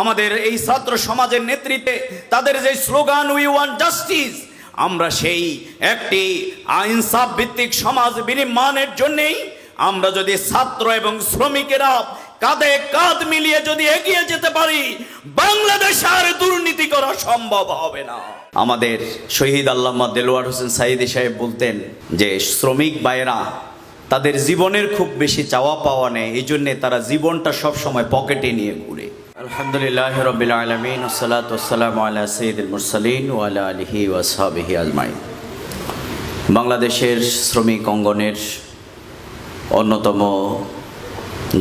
আমাদের এই ছাত্র সমাজের নেতৃত্বে তাদের যে স্লোগান উই ওয়ান জাস্টিস আমরা সেই একটি আইনসাফ ভিত্তিক সমাজ বিনির্মাণের জন্যেই আমরা যদি ছাত্র এবং শ্রমিকেরা কাঁধে কাঁধ মিলিয়ে যদি এগিয়ে যেতে পারি, বাংলাদেশ আর দুর্নীতি করা সম্ভব হবে না। আমাদের শহীদ আল্লামা দেলোয়ার হোসেন সাইদি সাহেব বলতেন যে, শ্রমিক ভাইয়েরা, তাদের জীবনের খুব বেশি চাওয়া পাওয়া নেই এই জন্যে তারা জীবনটা সব সময় পকেটে নিয়ে ঘুরে। আলহামদুলিল্লাহ রবিল আলমিন ওসালাত আলা সঈদুল মুরসালিন ওয়ালা আলহি ওয়াসাবিহি আজমাইন। বাংলাদেশের শ্রমিক অঙ্গনের অন্যতম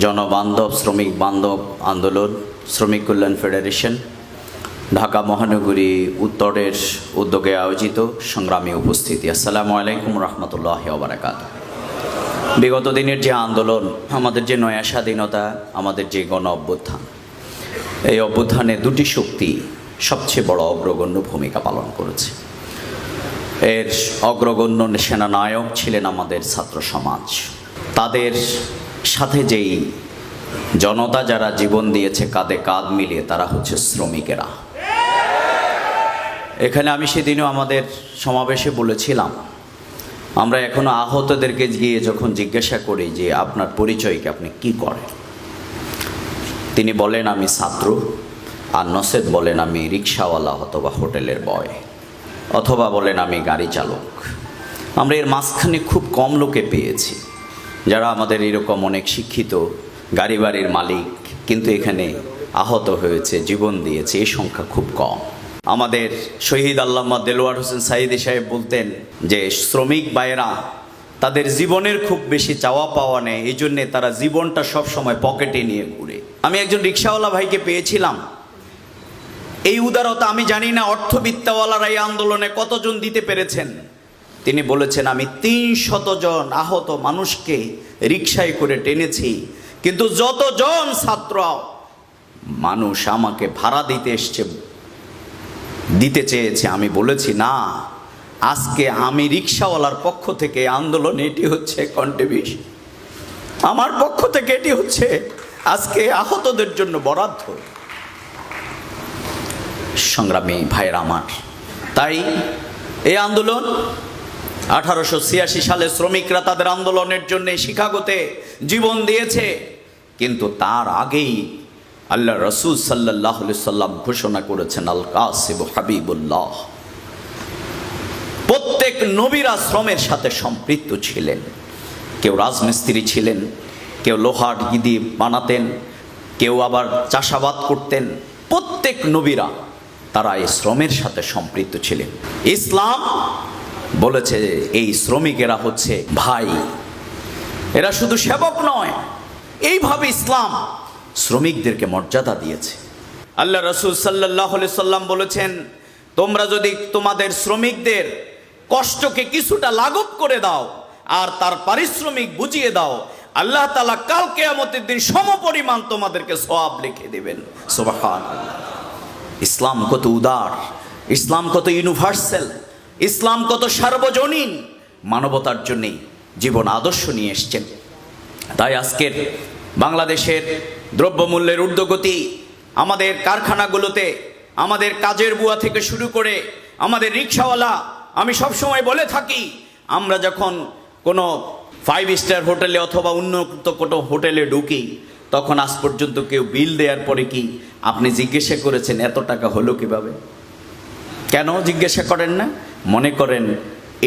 জনবান্ধব শ্রমিক বান্ধব আন্দোলন, শ্রমিক কল্যাণ ফেডারেশন, ঢাকা মহানগরী উত্তরের উদ্যোগে আয়োজিত সংগ্রামী উপস্থিতি। আসসালামু আলাইকুম রহমতুল্লাহ বারাকাত বিগত দিনের যে আন্দোলন, আমাদের যে নয়া স্বাধীনতা আমাদের যে গণ অভ্যুত্থান এই অভ্যুত্থানে দুটি শক্তি সবচেয়ে বড় অগ্রগণ্য ভূমিকা পালন করেছে। এর অগ্রগণ্য সেনানায়ক ছিলেন আমাদের ছাত্র সমাজ। তাদের সাথে যেই জনতা যারা জীবন দিয়েছে, কাঁধে কাঁধ মিলিয়ে তারা হচ্ছে শ্রমিকেরা। এখানে আমি সেদিনও আমাদের সমাবেশে বলেছিলাম, আমরা এখনও আহতদেরকে গিয়ে যখন জিজ্ঞাসা করি যে আপনার পরিচয়কে আপনি কি করেন? তিনি বলেন, আমি ছাত্র। আর নসেদ বলেন, আমি রিক্সাওয়ালা অথবা হোটেলের বয়। অথবা বলেন, আমি গাড়ি চালক। আমরা এর মাঝখানে খুব কম লোকে পেয়েছি, যারা আমাদের এরকম অনেক শিক্ষিত গাড়ি বাড়ির মালিক, কিন্তু এখানে আহত হয়েছে, জীবন দিয়েছে এই সংখ্যা খুব কম। আমাদের শহীদ আল্লামা দেলোয়ার হোসেন সাইদি সাহেব বলতেন যে, শ্রমিক ভাইয়েরা, তাদের জীবনের খুব বেশি চাওয়া পাওয়া নেই এই জন্যে তারা জীবনটা সব সময় পকেটে নিয়ে ঘুরে। আমি একজন রিক্সাওয়ালা ভাইকে পেয়েছিলাম। এই উদারতা আমি জানি না, অর্থবিত্তাওয়ালারা এই আন্দোলনে কতজন দিতে পেরেছেন। তিনি বলেছেন, আমি তিন শত জন আহত মানুষকে রিক্সায় করে টেনেছি, কিন্তু যতজন ছাত্র মানুষ আমাকে ভাড়া দিতে এসছে, দিতে চেয়েছে, আমি বলেছি, না, আজকে আমি রিক্সাওয়ালার পক্ষ থেকে আন্দোলন এটি হচ্ছে কন্ট্রিবিউশন আমার পক্ষ থেকে এটি হচ্ছে আজকে আহতদের জন্য বরাদ্দ। সংগ্রামী ভাইয়ের আমার, তাই এই আন্দোলন আঠারোশো ছিয়াশি সালে শ্রমিকরা তাদের আন্দোলনের জন্য শিকাগোতে জীবন দিয়েছে, কিন্তু তার আগেই আল্লাহ রসুল সাল্লাহ সাল্লাম ঘোষণা করেছেন, আল কাসিব হাবিবুল্লাহ। প্রত্যেক নবীরা শ্রমের সাথে সম্পৃক্ত ছিলেন। কেউ রাজমিস্ত্রি ছিলেন কেউ লোহার গিদি বানাতেন, কেউ আবার চাষাবাদ করতেন। প্রত্যেক নবীরা তারা এই শ্রমের সাথে সম্পৃক্ত ছিলেন। ইসলাম বলেছে এই শ্রমিকেরা হচ্ছে ভাই। এরা শুধু সেবক নয়, এইভাবে ইসলাম শ্রমিকদেরকে মর্যাদা দিয়েছে। আল্লাহ রসুল সাল্লাহ সাল্লাম বলেছেন, তোমরা যদি তোমাদের শ্রমিকদের কষ্টকে কিছুটা লাঘব করে দাও, আর তার পারিশ্রমিক বুঝিয়ে দাও আল্লাহ তালা কাল কেয়ামতের দিন সমপরিমাণ তোমাদেরকে সওয়াব লিখে দেবেন। ইসলাম কত উদার, ইসলাম কত ইউনিভার্সাল, ইসলাম কত সার্বজনীন, মানবতার জন্যে জীবন আদর্শ নিয়ে এসছেন। তাই আজকের বাংলাদেশের দ্রব্যমূল্যের ঊর্ধ্বগতি, আমাদের কারখানাগুলোতে, আমাদের কাজের বুয়া থেকে শুরু করে, আমাদের রিক্সাওয়ালা, আমি সবসময় বলে থাকি, আমরা যখন কোনো ফাইভ স্টার হোটেলে অথবা উন্নত কোনো হোটেলে ঢুকি, তখন আজ পর্যন্ত কেউ বিল দেওয়ার পরে কি আপনি জিজ্ঞাসা করেছেন, এত টাকা হলো কীভাবে? কেন জিজ্ঞাসা করেন না? মনে করেন,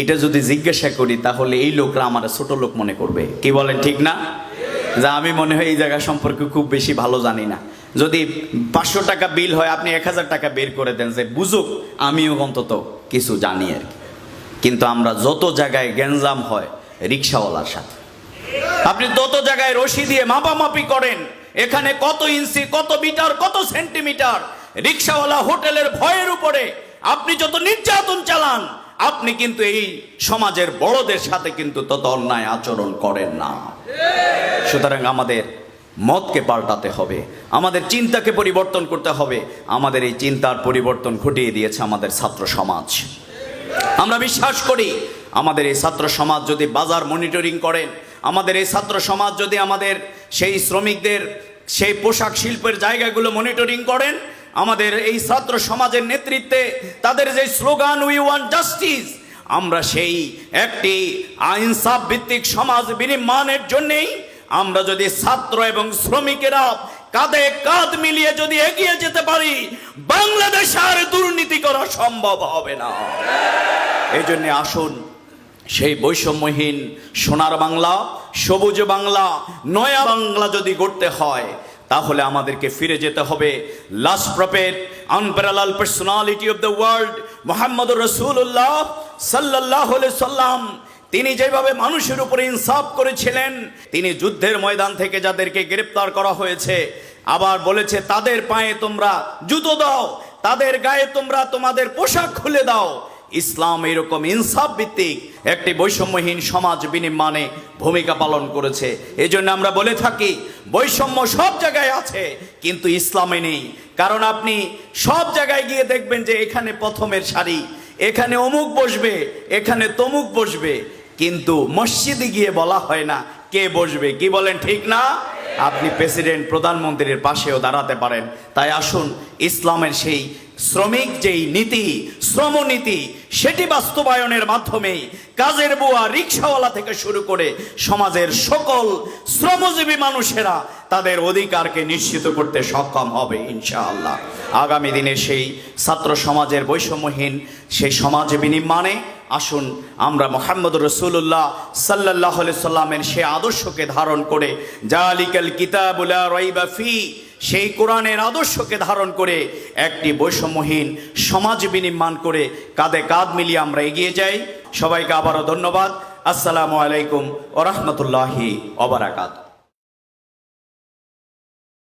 এটা যদি জিজ্ঞাসা করি, তাহলে এই লোকরা আমার ছোট লোক মনে করবে। কি বলেন ঠিক না? যা আমি মনে হয় এই জায়গা সম্পর্কে খুব বেশি ভালো জানি না। যদি পাঁচশো টাকা বিল হয়, আপনি এক হাজার টাকা বের করে দেন, যে বুঝুক, আমিও অন্তত কিছু জানি আর কি। কিন্তু আমরা যত জায়গায় গ্যাঞ্জাম হয় রিক্সাওয়ালার সাথে। আপনি তত জায়গায় রশি দিয়ে মাপামাপি করেন, এখানে কত ইঞ্চি, কত মিটার, কত সেন্টিমিটার, রিক্সাওয়ালা হোটেলের ভয়ের উপরে আপনি যত নির্যাতন চালান, আপনি কিন্তু এই সমাজের বড়দের সাথে কিন্তু তত অন্যায় আচরণ করেন না। সুতরাং আমাদের মতকে পাল্টাতে হবে, আমাদের চিন্তাকে পরিবর্তন করতে হবে, আমাদের এই চিন্তার পরিবর্তন ঘটিয়ে দিয়েছে আমাদের ছাত্র সমাজ। আমরা বিশ্বাস করি আমাদের এই ছাত্র সমাজ যদি বাজার মনিটরিং করেন আমাদের এই ছাত্র সমাজ যদি আমাদের সেই শ্রমিকদের, সেই পোশাক শিল্পের জায়গাগুলো মনিটরিং করেন, আমাদের এই ছাত্র সমাজের নেতৃত্বে তাদের যে স্লোগান উই ওয়ান জাস্টিস আমরা সেই একটি আইনসাফ ভিত্তিক সমাজ বিনির্মাণের জন্যেই আমরা যদি ছাত্র এবং শ্রমিকেরা কাঁধে কাঁধ মিলিয়ে যদি এগিয়ে যেতে পারি, বাংলাদেশ আর দুর্নীতি করা সম্ভব হবে না। এই জন্য আসুন সেই বৈষম্যহীন সোনার বাংলা, সবুজ বাংলা, নয়া বাংলা যদি গড়তে হয়, তাহলে আমাদেরকে ফিরে যেতে হবে। Last prophet unparalleled personality of the world Muhammad রসুল্লাহ সাল্লাহ সাল্লাম তিনি যেভাবে মানুষের উপরে ইনসাফ করেছিলেন, তিনি যুদ্ধের ময়দান থেকে যাদেরকে গ্রেপ্তার করা হয়েছে, আবার বলেছে, তাদের পায়ে তোমরা জুতো দাও, তাদের গায়ে তোমরা তোমাদের পোশাক খুলে দাও। ইসলাম এরকম ইনসাফ ভিত্তিক একটি বৈষম্যহীন সমাজ বিনির্মাণে ভূমিকা পালন করেছে। এই জন্য আমরা বলে থাকি, বৈষম্য সব জায়গায় আছে, কিন্তু ইসলামে নেই। কারণ আপনি সব জায়গায় গিয়ে দেখবেন যে এখানে প্রথমের সারি, এখানে অমুক বসবে, এখানে তমুক বসবে, কিন্তু মসজিদে গিয়ে বলা হয় না কে বসবে। কি বলেন ঠিক না? আপনি প্রেসিডেন্ট, প্রধানমন্ত্রীর পাশেও দাঁড়াতে পারেন। তাই আসুন, ইসলামের সেই শ্রমিক যেই নীতি, শ্রমনীতি, সেটি বাস্তবায়নের মাধ্যমে কাজের বুয়া রিক্সাওয়ালা থেকে শুরু করে সমাজের সকল শ্রমজীবী মানুষেরা তাদের অধিকারকে নিশ্চিত করতে সক্ষম হবে, ইনশাআল্লাহ। আগামী দিনে সেই ছাত্র সমাজের বৈষম্যহীন, সেই সমাজ বিনির্মাণে আসুন, আমরা মোহাম্মদ রসুল্লাহ সাল্লাহ সাল্লামের সে আদর্শকে ধারণ করে জালিকাল কিতাবুলা রইবা ফি সেই কোরআনের আদর্শকে ধারণ করে একটি বৈষম্যহীন সমাজ বিনির্মাণ করে কাঁধে কাঁধ মিলিয়ে আমরা এগিয়ে যাই। সবাইকে আবারও ধন্যবাদ। আসসালামু আলাইকুম ওরহমতুল্লাহি ওবরাকাত